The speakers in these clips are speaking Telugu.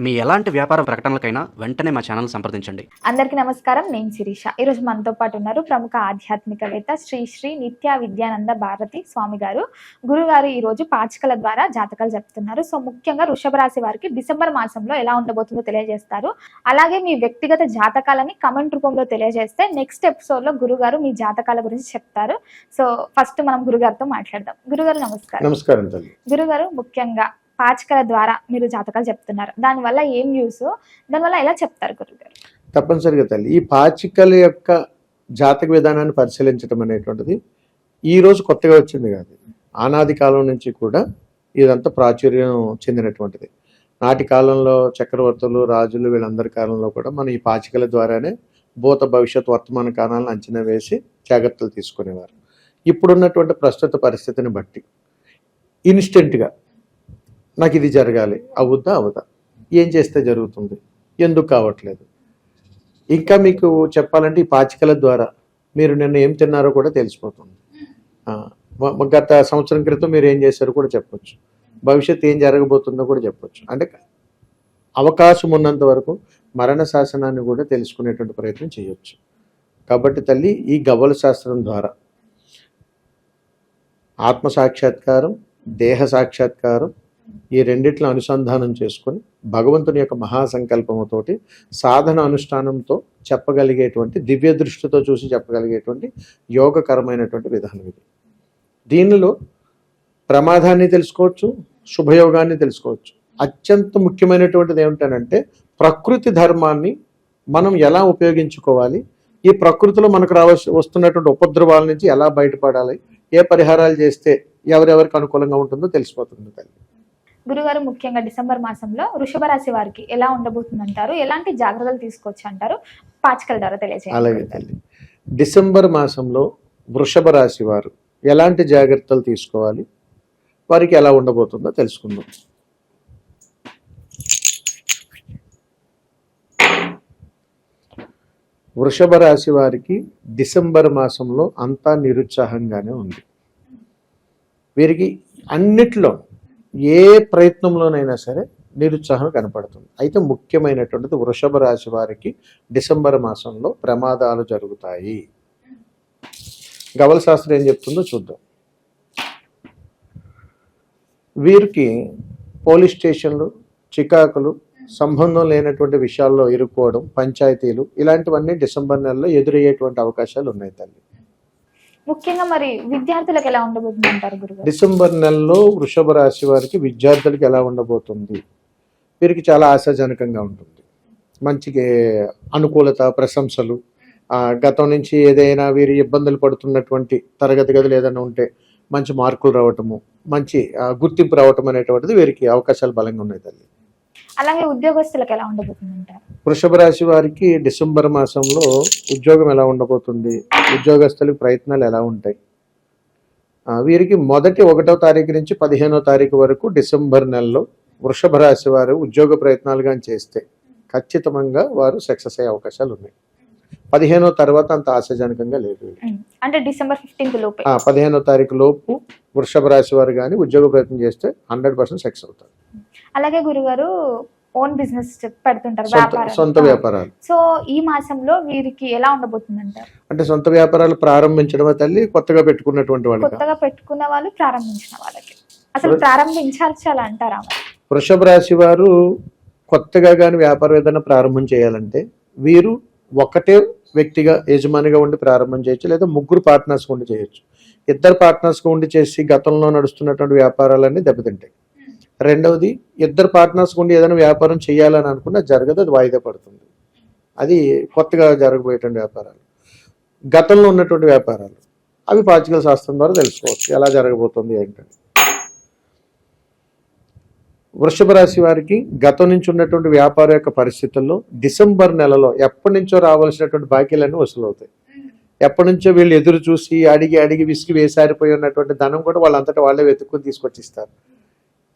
మీ ఎలాంటి వ్యాపార ప్రకటనలకైనా వెంటనే మా ఛానల్ సంప్రదించండి. అందరికీ నమస్కారం. నేను శిరీష. ఈరోజు మనతో పాటు ఉన్నారు ప్రముఖ ఆధ్యాత్మికవేత్త శ్రీ శ్రీ నిత్య విద్యానంద భారతి స్వామి గారు. గురుగారు ఈ రోజు పాచికల ద్వారా జాతకాలు చెప్తున్నారు సో ముఖ్యంగా వృషభ రాశి వారికి డిసెంబర్ మాసంలో ఎలా ఉండబోతుందో తెలియజేస్తారు. అలాగే మీ వ్యక్తిగత జాతకాలని కమెంట్ రూపంలో తెలియజేస్తే నెక్స్ట్ ఎపిసోడ్లో గురుగారు మీ జాతకాల గురించి చెప్తారు. సో ఫస్ట్ మనం గురుగారితో మాట్లాడదాం. గురుగారు నమస్కారం. నమస్కారం తల్లి. గురుగారు ముఖ్యంగా పాచికల ద్వారా మీరు జాతకాలు చెప్తున్నారు. దానివల్ల ఏం యూస్ దానివల్ల ఎలా చెప్తారు గురుగారు? తప్పనిసరిగా తల్లి ఈ పాచికల యొక్క జాతక విధానాన్ని పరిశీలించడం అనేటువంటిది ఈ రోజు కొత్తగా వచ్చింది కాదు. ఆనాది కాలం నుంచి కూడా ఇదంతా ప్రాచుర్యం చెందినటువంటిది. నాటి కాలంలో చక్రవర్తులు రాజులు వీళ్ళందరి కాలంలో కూడా మనం ఈ పాచికల ద్వారానే భూత భవిష్యత్ వర్తమాన కాలాలను అంచనా వేసి జాగ్రత్తలు తీసుకునేవారు. ఇప్పుడున్నటువంటి ప్రస్తుత పరిస్థితిని బట్టి ఇన్స్టెంట్గా నాకు ఇది జరగాలి. అవుద్దా? అవుదా. ఏం చేస్తే జరుగుతుంది? ఎందుకు కావట్లేదు? ఇంకా మీకు చెప్పాలంటే ఈ పాచికల ద్వారా మీరు నిన్న ఏం తిన్నారో కూడా తెలిసిపోతుంది. గత సంవత్సరం క్రితం మీరు ఏం చేశారో కూడా చెప్పొచ్చు. భవిష్యత్తు ఏం జరగబోతుందో కూడా చెప్పొచ్చు. అంటే అవకాశం ఉన్నంత వరకు మరణ శాసనాన్ని కూడా తెలుసుకునేటువంటి ప్రయత్నం చేయొచ్చు. కాబట్టి తల్లి ఈ గవ్వల శాస్త్రం ద్వారా ఆత్మ సాక్షాత్కారం దేహ సాక్షాత్కారం ఈ రెండిట్లో అనుసంధానం చేసుకొని భగవంతుని యొక్క మహాసంకల్పముతోటి సాధన అనుష్ఠానంతో చెప్పగలిగేటువంటి దివ్య దృష్టితో చూసి చెప్పగలిగేటువంటి యోగకరమైనటువంటి విధానం ఇది. దీనిలో ప్రమాదాన్ని తెలుసుకోవచ్చు శుభయోగాన్ని తెలుసుకోవచ్చు. అత్యంత ముఖ్యమైనటువంటిది ఏమిటనంటే ప్రకృతి ధర్మాన్ని మనం ఎలా ఉపయోగించుకోవాలి ఈ ప్రకృతిలో మనకు రావాల్సి వస్తున్నటువంటి ఉపద్రవాల నుంచి ఎలా బయటపడాలి ఏ పరిహారాలు చేస్తే ఎవరెవరికి అనుకూలంగా ఉంటుందో తెలిసిపోతుంది తల్లి. గురుగారు ముఖ్యంగా డిసెంబర్ మాసంలో వృషభ రాశి వారికి ఎలా ఉండబోతుంది అంటారు ఎలాంటి జాగ్రత్తలు తీసుకోవచ్చు అంటారు? పాచికల ద్వారా తెలియజేయాలి డిసెంబర్ మాసంలో వృషభ రాశి వారు ఎలాంటి జాగ్రత్తలు తీసుకోవాలి? వారికి ఎలా ఉండబోతుందో తెలుసుకుందాం. వృషభ రాశి వారికి డిసెంబర్ మాసంలో అంతా నిరుత్సాహంగానే ఉంది. వీరికి అన్నిట్లో ఏ ప్రయత్నంలోనైనా సరే నిరుత్సాహం కనపడుతుంది. అయితే ముఖ్యమైనటువంటిది వృషభ రాశి వారికి డిసెంబర్ మాసంలో ప్రమాదాలు జరుగుతాయి. గవల శాస్త్రం ఏం చెప్తుందో చూద్దాం. వీరికి పోలీస్ స్టేషన్లు చికాకులు సంబంధం లేనటువంటి విషయాల్లో ఇరుక్కోవడం పంచాయతీలు ఇలాంటివన్నీ డిసెంబర్ నెలలో ఎదురయ్యేటువంటి అవకాశాలు ఉన్నాయి తల్లి. ముఖ్యంగా మరి విద్యార్థులకు ఎలా ఉండబోతుంది అంటారు గురుగారు? డిసెంబర్ నెలలో వృషభ రాశి వారికి విద్యార్థులకు ఎలా ఉండబోతుంది? వీరికి చాలా ఆశాజనకంగా ఉంటుంది. మంచి అనుకూలత ప్రశంసలు. గతం నుంచి ఏదైనా వీరి ఇబ్బందులు పడుతున్నటువంటి తరగతి గదులు ఏదైనా ఉంటే మంచి మార్కులు రావటము మంచి గుర్తింపు రావటం అనేటువంటిది వీరికి అవకాశాలు బలంగా ఉన్నాయి తల్లి. అలాగే ఉద్యోగస్తులకు ఎలా ఉండబోతుంది వృషభ రాశి వారికి డిసెంబర్ మాసంలో ఉద్యోగం ఎలా ఉండబోతుంది? ఉద్యోగస్తుల ప్రయత్నాలు ఎలా ఉంటాయి? వీరికి మొదటి ఒకటో తారీఖు నుంచి పదిహేనో తారీఖు వరకు డిసెంబర్ నెలలో వృషభ రాశి వారు ఉద్యోగ ప్రయత్నాలు కానీ చేస్తే ఖచ్చితంగా వారు సక్సెస్ అయ్యే అవకాశాలు ఉన్నాయి. పదిహేనో తర్వాత అంత ఆశాజనకంగా లేదు అంటే డిసెంబర్ ఫిఫ్టీన్త్ లోపే. పదిహేనో తారీఖు లోపు వృషభ రాశి వారు కానీ ఉద్యోగ ప్రయత్నం చేస్తే హండ్రెడ్ పర్సెంట్ సక్సెస్ అవుతారు. అలాగే గురుగారు ఓన్ బిజినెస్ పెడుతుంటారు సొంత వ్యాపారం సొంత వ్యాపారాలు. సో ఈ మాసంలో వీరికి ఎలా ఉండబోతుంది అంటే సొంత వ్యాపారాలు ప్రారంభించడమే తల్లి కొత్తగా పెట్టుకున్నటువంటి వాళ్ళకి? కొత్తగా పెట్టుకున్న వాళ్ళు ప్రారంభించిన వాళ్ళకి. అసలు ప్రారంభించాల్సాలా అంటారా? వృషభ రాశి వారు కొత్తగా కానీ వ్యాపారం ఏదైనా ప్రారంభం చేయాలంటే వీరు ఒకటే వ్యక్తిగా యజమానిగా ఉండి ప్రారంభం చేయొచ్చు లేదా ముగ్గురు పార్ట్నర్స్ ఉండి చేయొచ్చు. ఇద్దరు పార్ట్నర్స్ ఉండి చేసి గతంలో నడుస్తున్నటువంటి వ్యాపారాలన్నీ దెబ్బతింటాయి. రెండవది ఇద్దరు పార్ట్నర్స్ ఉండి ఏదైనా వ్యాపారం చేయాలని అనుకున్నా జరగదు అది వాయిదా పడుతుంది. అది కొత్తగా జరగబోయేటువంటి వ్యాపారాలు. గతంలో ఉన్నటువంటి వ్యాపారాలు. అవి పాచికల శాస్త్రం ద్వారా తెలుసుకోవచ్చు ఎలా జరగబోతుంది ఏంటని. వృషభ రాశి వారికి గతం నుంచి ఉన్నటువంటి వ్యాపార యొక్క పరిస్థితుల్లో డిసెంబర్ నెలలో ఎప్పటి నుంచో రావాల్సినటువంటి బాకీలన్నీ వసూలవుతాయి. ఎప్పటి నుంచో వీళ్ళు ఎదురు చూసి అడిగి అడిగి విసిగి వేసారిపోయి ఉన్నటువంటి ధనం కూడా వాళ్ళంతటా వాళ్ళే వెతుక్కుని తీసుకొచ్చిస్తారు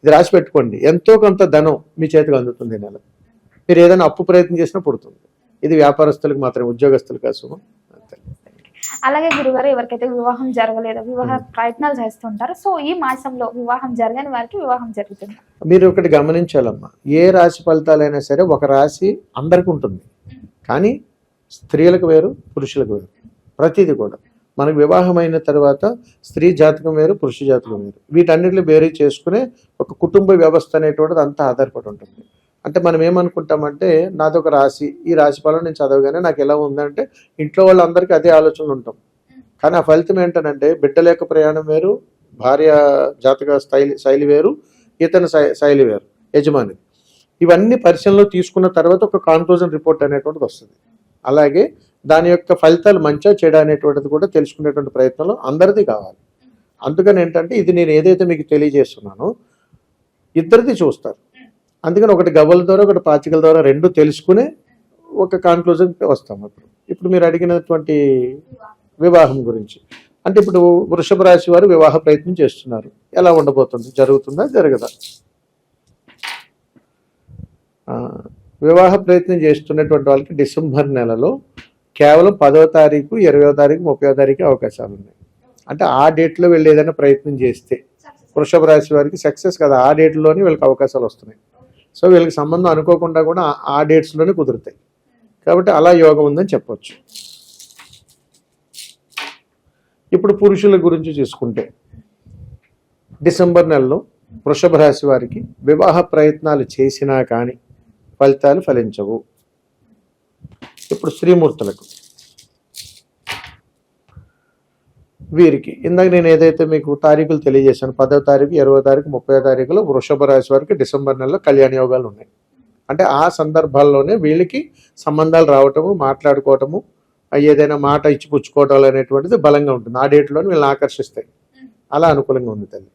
ఇది రాసి పెట్టుకోండి. ఎంతో కొంత ధనం మీ చేతికి అందుతుంది నెల. మీరు ఏదైనా అప్పు ప్రయత్నం చేసినా పుడుతుంది. ఇది వ్యాపారస్తులకు మాత్రమే ఉద్యోగస్తులు కాసు అంతే. అలాగే గురుగారు ఎవరికైతే వివాహం జరగలేదో వివాహ ప్రయత్నాలు చేస్తుంటారో సో ఈ మాసంలో వివాహం జరగని వారికి వివాహం జరుగుతుంది. మీరు ఒకటి గమనించాలమ్మా. ఏ రాశి ఫలితాలైనా సరే ఒక రాశి అందరికి ఉంటుంది కానీ స్త్రీలకు వేరు పురుషులకు వేరు. ప్రతిదీ కూడా. మనకు వివాహం అయిన తర్వాత స్త్రీ జాతకం వేరు పురుష జాతకం వేరు. వీటన్నిటిని బేరీ చేసుకునే ఒక కుటుంబ వ్యవస్థ అనేటువంటిది అంతా ఆధారపడి ఉంటుంది. అంటే మనం ఏమనుకుంటామంటే నాదొక రాశి ఈ రాశి ఫలం నేను చదవగానే నాకు ఎలా ఉందంటే ఇంట్లో వాళ్ళందరికీ అదే ఆలోచనలు ఉంటాం. కానీ ఆ ఫలితం ఏంటనంటే బిడ్డ లేక ప్రయాణం వేరు భార్య జాతక స్థైలి శైలి వేరు ఇతని శైలి వేరు యజమాని ఇవన్నీ పరిశీలనలో తీసుకున్న తర్వాత ఒక కాన్క్లూజన్ రిపోర్ట్ అనేటువంటిది వస్తుంది. అలాగే దాని యొక్క ఫలితాలు మంచిగా చెడ అనేటువంటిది కూడా తెలుసుకునేటువంటి ప్రయత్నంలో అందరిది కావాలి. అందుకని ఏంటంటే ఇది నేను ఏదైతే మీకు తెలియజేస్తున్నానో ఇద్దరిది చూస్తారు. అందుకని ఒకటి గవ్వల ద్వారా ఒకటి పాచికల ద్వారా రెండు తెలుసుకునే ఒక కాన్క్లూజన్ వస్తాం ఇప్పుడు. ఇప్పుడు మీరు అడిగినటువంటి వివాహం గురించి. అంటే ఇప్పుడు వృషభ రాశి వారు వివాహ ప్రయత్నం చేస్తున్నారు. ఎలా ఉండబోతుంది? జరుగుతుందా? జరగదా? వివాహ ప్రయత్నం చేస్తున్నటువంటి వాళ్ళకి డిసెంబర్ నెలలో కేవలం పదవ తారీఖు ఇరవయో తారీఖు ముప్పై తారీఖు అవకాశాలు ఉన్నాయి అంటే ఆ డేట్లో వెళ్ళి ఏదైనా ప్రయత్నం చేస్తే వృషభ రాశి వారికి సక్సెస్ కదా ఆ డేట్లోనే వీళ్ళకి అవకాశాలు వస్తున్నాయి. సో వీళ్ళకి సంబంధం అనుకోకుండా కూడా ఆ- డేట్స్లోనే కుదురుతాయి. కాబట్టి అలా యోగం ఉందని చెప్పవచ్చు ఇప్పుడు పురుషుల గురించి చూసుకుంటే డిసెంబర్ నెలలో వృషభ రాశి వారికి వివాహ ప్రయత్నాలు చేసినా కానీ ఫలితాలు ఫలించవు. ఇప్పుడు శ్రీమూర్తులకు. వీరికి. ఇందాక నేను ఏదైతే మీకు తారీఖులు తెలియజేశాను పదో తారీఖు ఇరవై తారీఖు ముప్పై తారీఖులో వృషభ రాశి వారికి డిసెంబర్ నెలలో కళ్యాణ యోగాలు ఉన్నాయి. అంటే ఆ సందర్భాల్లోనే వీళ్ళకి సంబంధాలు రావటము మాట్లాడుకోవటము ఏదైనా మాట ఇచ్చి అనేటువంటిది బలంగా ఉంటుంది. ఆ డేట్లోనే వీళ్ళని ఆకర్షిస్తాయి. అలా అనుకూలంగా ఉంది తల్లి.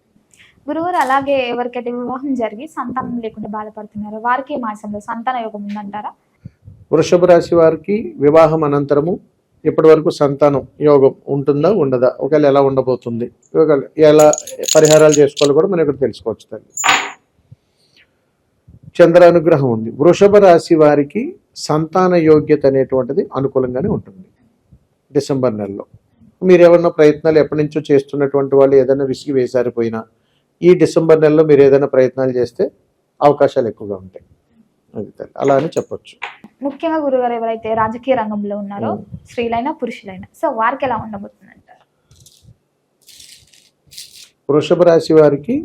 గురువురు అలాగే ఎవరికైతే వివాహం జరిగి సంతానం లేకుండా బాధపడుతున్నారో వారికి మాసంలో సంతాన యోగం ఉందంటారా? వృషభ రాశి వారికి వివాహం అనంతరము ఇప్పటి వరకు సంతానం యోగం ఉంటుందా ఉండదా? ఒకవేళ ఎలా ఉండబోతుంది? ఒకవేళ ఎలా పరిహారాలు చేసుకోవాలో కూడా మనం ఇక్కడ తెలుసుకోవచ్చు తల్లి. చంద్ర అనుగ్రహం ఉంది. వృషభ రాశి వారికి సంతాన యోగ్యత అనేటువంటిది అనుకూలంగానే ఉంటుంది. డిసెంబర్ నెలలో. మీరు ఏమన్నా ప్రయత్నాలు ఎప్పటి నుంచో చేస్తున్నటువంటి వాళ్ళు ఏదైనా విసిగి వేసారిపోయినా ఈ డిసెంబర్ నెలలో మీరు ఏదైనా ప్రయత్నాలు చేస్తే అవకాశాలు ఎక్కువగా ఉంటాయి. అలా అని చెప్పొచ్చు. ముఖ్యంగా గురుగారు ఎవరైతే రాజకీయ రంగంలో ఉన్నారో. స్త్రీలైనా పురుషులైనా. సో వారికి ఎలా ఉండబోతుంది అంటారు వృషభ రాశి వారికి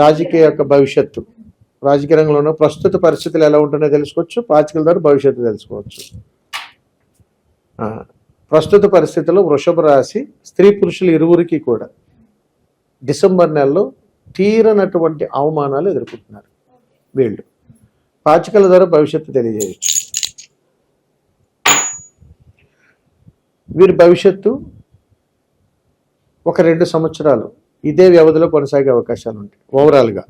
రాజకీయ యొక్క భవిష్యత్తు. రాజకీయ రంగంలో ఉన్న ప్రస్తుత పరిస్థితులు ఎలా ఉంటున్నాయో తెలుసుకోవచ్చు. పాచికల ద్వారా భవిష్యత్తు తెలుసుకోవచ్చు. ప్రస్తుత పరిస్థితుల్లో వృషభ రాశి స్త్రీ పురుషులు ఇరువురికి కూడా డిసెంబర్ నెలలో తీరనటువంటి అవమానాలు ఎదుర్కొంటున్నారు వీళ్ళు. పాచికల ద్వారా భవిష్యత్తు తెలియజేయచ్చు. వీరి భవిష్యత్తు ఒక రెండు సంవత్సరాలు ఇదే వ్యవధిలో కొనసాగే అవకాశాలు ఉంటాయి ఓవరాల్గా.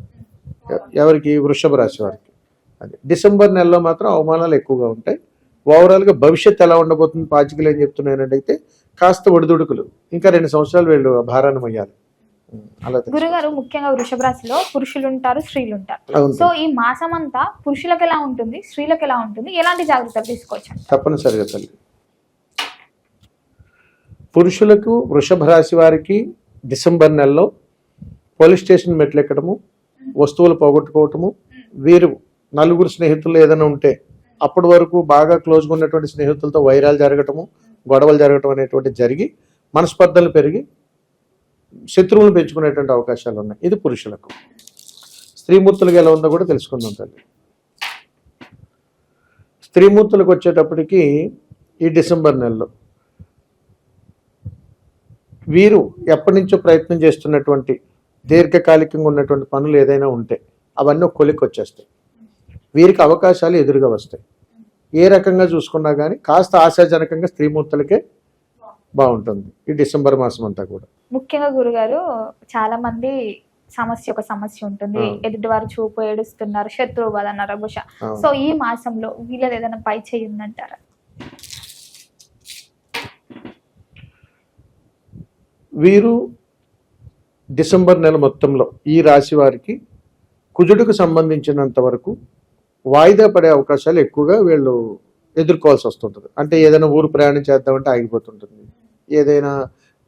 ఎవరికి? వృషభ రాశి వారికి. అది డిసెంబర్ నెలలో మాత్రం అవమానాలు ఎక్కువగా ఉంటాయి. ఓవరాల్గా భవిష్యత్తు ఎలా ఉండబోతుంది? పాచికలు ఏం చెప్తున్నానంటే అయితే కాస్త ఒడిదుడుకులు. ఇంకా రెండు సంవత్సరాలు వీళ్ళు ఆ భారాన్ని గురుగారు ముఖ్యంగా వృషభ రాశిలో పురుషులు ఉంటారు స్త్రీలు ఉంటారు సో ఈ మాసం అంతా పురుషులకు ఎలా ఉంటుంది స్త్రీలకు ఎలా ఉంటుంది ఎలాంటి జాగ్రత్తలు తీసుకోవచ్చు తప్పనిసరిగా తల్లి. పురుషులకు వృషభ రాశి వారికి డిసెంబర్ నెలలో పోలీస్ స్టేషన్ మెట్లెక్కడము వస్తువులు పోగొట్టుకోవటము వీరు నలుగురు స్నేహితులు ఏదైనా ఉంటే అప్పటి వరకు బాగా క్లోజ్గా ఉన్నటువంటి స్నేహితులతో వైరాలు జరగటము గొడవలు జరగటం అనేటువంటి జరిగి మనస్పర్ధలు పెరిగి శత్రువులను పెంచుకునేటువంటి అవకాశాలు ఉన్నాయి. ఇది పురుషులకు. స్త్రీమూర్తులకు ఎలా ఉందో కూడా తెలుసుకుందాం తల్లి. స్త్రీమూర్తులకు వచ్చేటప్పటికి ఈ డిసెంబర్ నెలలో వీరు ఎప్పటి నుంచో ప్రయత్నం చేస్తున్నటువంటి దీర్ఘకాలికంగా ఉన్నటువంటి పనులు ఏదైనా ఉంటే అవన్నీ కొలికి కొలిక్కి వచ్చేస్తాయి. వీరికి అవకాశాలు ఎదురుగా వస్తాయి. ఏ రకంగా చూసుకున్నా కానీ కాస్త ఆశాజనకంగా స్త్రీమూర్తులకే బాగుంటుంది. ఈ డిసెంబర్ మాసం అంతా కూడా. ముఖ్యంగా గురుగారు చాలా మంది సమస్య ఒక సమస్య ఉంటుంది. ఎదుటి వారు చూపు ఏడుస్తున్నారు శత్రువు బాధ అన్నారు బహుశా. సో ఈ మాసంలో వీళ్ళది ఏదైనా పై చేయి ఉందంటారా వీరు డిసెంబర్ నెల మొత్తంలో ఈ రాశి వారికి కుజుడికి సంబంధించినంత వరకు వాయిదా పడే అవకాశాలు ఎక్కువగా వీళ్ళు ఎదుర్కోవాల్సి వస్తుంటుంది. అంటే ఏదైనా ఊరు ప్రయాణం చేద్దామంటే ఆగిపోతుంటుంది. ఏదైనా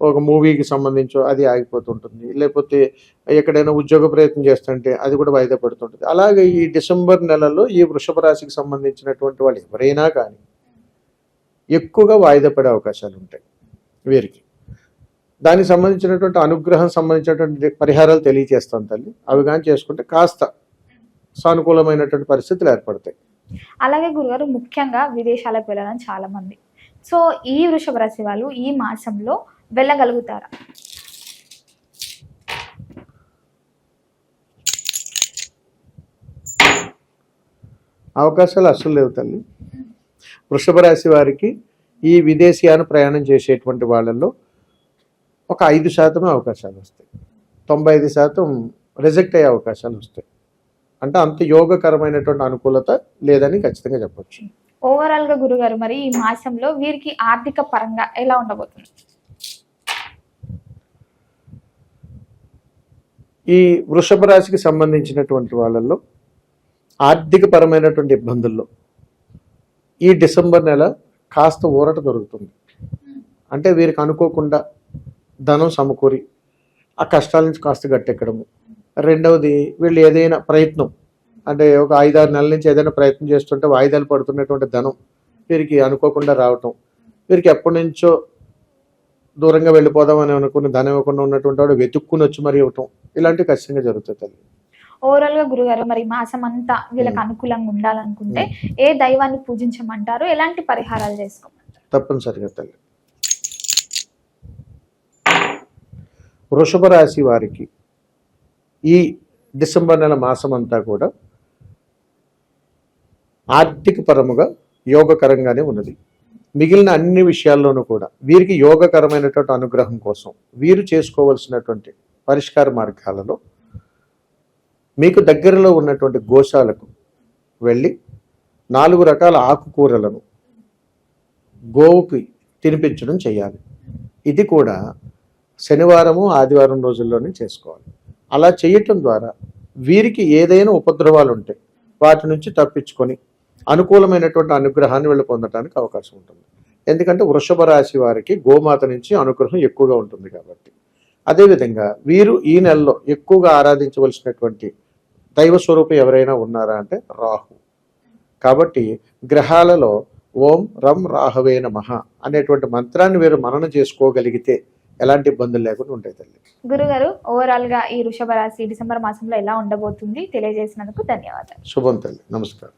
ఒక మూవీకి సంబంధించో అది ఆగిపోతుంటుంది. లేకపోతే ఎక్కడైనా ఉద్యోగ ప్రయత్నం చేస్తుంటే అది కూడా వాయిదా పడుతుంటుంది. అలాగే ఈ డిసెంబర్ నెలలో ఈ వృషభ రాశికి సంబంధించినటువంటి వాళ్ళు ఎవరైనా కానీ ఎక్కువగా వాయిదా పడే అవకాశాలు ఉంటాయి వీరికి. దానికి సంబంధించినటువంటి అనుగ్రహం సంబంధించినటువంటి పరిహారాలు తెలియజేస్తాం తల్లి. అవి కానీ చేసుకుంటే కాస్త సానుకూలమైనటువంటి పరిస్థితులు ఏర్పడతాయి. అలాగే గురుగారు ముఖ్యంగా విదేశాలకు వెళ్ళాలని చాలా మంది సో ఈ వృషభ రాశి వాళ్ళు ఈ మాసంలో వెళ్ళగలుగుతారా? అవకాశాలు అస్సలు లేవు తల్లి. వృషభ రాశి వారికి ఈ విదేశీయాన ప్రయాణం చేసేటువంటి వాళ్ళల్లో ఒక ఐదు శాతమే అవకాశాలు వస్తాయి. తొంభై ఐదు శాతం రిజెక్ట్ అయ్యే అవకాశాలు వస్తాయి. అంటే అంత యోగకరమైనటువంటి అనుకూలత లేదని ఖచ్చితంగా చెప్పచ్చు. ఓవరాల్గా గురుగారు మరి ఈ మాసంలో వీరికి ఆర్థిక పరంగా ఎలా ఉండబోతుంది? ఈ వృషభ రాశికి సంబంధించినటువంటి వాళ్ళల్లో ఆర్థిక పరమైనటువంటి ఇబ్బందుల్లో ఈ డిసెంబర్ నెల కాస్త ఊరట దొరుకుతుంది. అంటే వీరికి అనుకోకుండా ధనం సమకూరి ఆ కష్టాల నుంచి కాస్త గట్టెక్కడము. రెండవది వీళ్ళు ఏదైనా ప్రయత్నం అంటే ఒక ఐదారు నెలల నుంచి ఏదైనా ప్రయత్నం చేస్తుంటే వాయిదాలు పడుతున్నటువంటి ధనం వీరికి అనుకోకుండా రావటం. వీరికి ఎప్పటి నుంచో దూరంగా వెళ్ళిపోదామని అనుకుని ధనం ఇవ్వకుండా ఉన్నటువంటి వాడు వెతుక్కుని వచ్చి మరి ఇవ్వటం. ఇలాంటివి ఖచ్చితంగా జరుగుతాయి తల్లి. ఓవరాల్గా గురుగారు మరి మాసం అంతా వీళ్ళకి అనుకూలంగా ఉండాలనుకుంటే ఏ దైవాన్ని పూజించమంటారు? ఎలాంటి పరిహారాలు చేసుకోమంటారు తప్పనిసరిగా తల్లి. వృషభ రాశి వారికి ఈ డిసెంబర్ నెల మాసం అంతా కూడా ఆర్థిక పరముగా యోగకరంగానే ఉన్నది. మిగిలిన అన్ని విషయాల్లోనూ కూడా వీరికి యోగకరమైనటువంటి అనుగ్రహం కోసం వీరు చేసుకోవలసినటువంటి పరిష్కార మార్గాలలో మీకు దగ్గరలో ఉన్నటువంటి గోశాలకు వెళ్ళి నాలుగు రకాల ఆకుకూరలను గోవుకి తినిపించడం చేయాలి. ఇది కూడా శనివారము ఆదివారం రోజుల్లోనే చేసుకోవాలి. అలా చేయటం ద్వారా వీరికి ఏదైనా ఉపద్రవాలు ఉంటాయి వాటి నుంచి తప్పించుకొని అనుకూలమైనటువంటి అనుగ్రహాన్ని వీళ్ళు పొందడానికి అవకాశం ఉంటుంది. ఎందుకంటే వృషభ రాశి వారికి గోమాత నుంచి అనుగ్రహం ఎక్కువగా ఉంటుంది కాబట్టి. అదేవిధంగా వీరు ఈ నెలలో ఎక్కువగా ఆరాధించవలసినటువంటి దైవ స్వరూపం ఎవరైనా ఉన్నారా అంటే రాహు. కాబట్టి గ్రహాలలో ఓం రం రాహవే నమః అనేటువంటి మంత్రాన్ని వీరు మననం చేసుకోగలిగితే ఎలాంటి ఇబ్బందులు లేకుండా ఉంటాయి తల్లి. గురుగారు ఓవరాల్గా ఈ వృషభ రాశి డిసెంబర్ మాసంలో ఎలా ఉండబోతుంది? తెలియజేసినందుకు ధన్యవాదాలు. శుభం తల్లి. నమస్కారం.